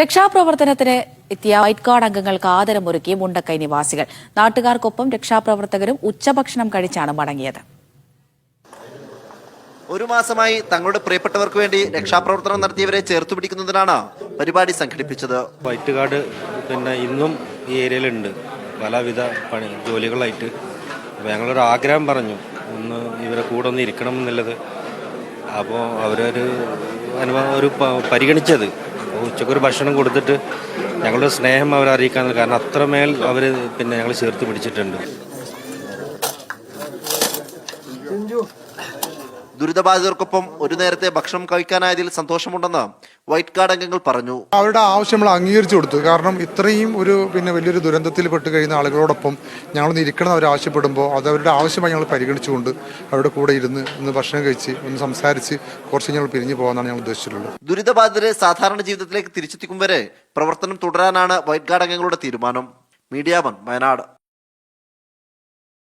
രക്ഷാപ്രവർത്തനത്തിന് എത്തിയ white card അംഗങ്ങൾക്ക് ആദരമൊരുക്കി മുണ്ടക്കൈ നിവാസികൾ. നാട്ടുകാർക്കൊപ്പം രക്ഷാപ്രവർത്തകരും ഉച്ചഭക്ഷണം കഴിച്ചാണ് മടങ്ങിയത്. ഒരു മാസമായി തങ്ങളുടെ പ്രിയപ്പെട്ടവർക്ക് വേണ്ടി രക്ഷാപ്രവർത്തനം നടത്തിയവരെ ചേർത്ത് പിടിക്കുന്നതിനാണ് പരിപാടി സംഘടിപ്പിച്ചത്. വൈറ്റ് കാർഡ് പിന്നെ ഇന്നും ഈ ഏരിയയിലുണ്ട്. പലവിധ പണി ജോലികളായിട്ട്. അപ്പോൾ ഞങ്ങളൊരു ആഗ്രഹം പറഞ്ഞു ഒന്ന് ഇവരെ കൂടെ ഒന്ന് ഇരിക്കണം എന്നുള്ളത്. അപ്പോൾ അവരൊരു അനുഭവം ഒരു പരിഗണിച്ചത്. ഉച്ചക്കൊരു ഭക്ഷണം കൊടുത്തിട്ട് ഞങ്ങളുടെ സ്നേഹം അവരെ അറിയിക്കാൻ കാരണം അത്രമേൽ അവർ പിന്നെ ഞങ്ങൾ ചേർത്ത് പിടിച്ചിട്ടുണ്ട്. ദുരിതബാധിതർക്കൊപ്പം ഒരു നേരത്തെ ഭക്ഷണം കഴിക്കാനായതിൽ സന്തോഷമുണ്ടെന്ന് വൈറ്റ് കാർഡ് അംഗങ്ങൾ പറഞ്ഞു. അവരുടെ ആവശ്യം നമ്മൾ അംഗീകരിച്ചു കൊടുത്തു. കാരണം ഇത്രയും ഒരു പിന്നെ വലിയൊരു ദുരന്തത്തിൽ പെട്ട് കഴിയുന്ന ആളുകളോടൊപ്പം ഞങ്ങളൊന്ന് ഇരിക്കണം അവർ ആവശ്യപ്പെടുമ്പോൾ അത് അവരുടെ ആവശ്യമായി ഞങ്ങൾ പരിഗണിച്ചുകൊണ്ട് അവരുടെ കൂടെ ഇരുന്ന് ഒന്ന് ഭക്ഷണം കഴിച്ച് ഒന്ന് സംസാരിച്ച് കുറച്ച് ഞങ്ങൾ പിരിഞ്ഞു പോകാനാണ് ഞങ്ങൾ ഉദ്ദേശിച്ചിട്ടുള്ളത്. ദുരിതബാധിതരെ സാധാരണ ജീവിതത്തിലേക്ക് തിരിച്ചെത്തിക്കും വരെ പ്രവർത്തനം തുടരാനാണ് വൈറ്റ് കാർഡ് അംഗങ്ങളുടെ തീരുമാനം. Media one Wayanad.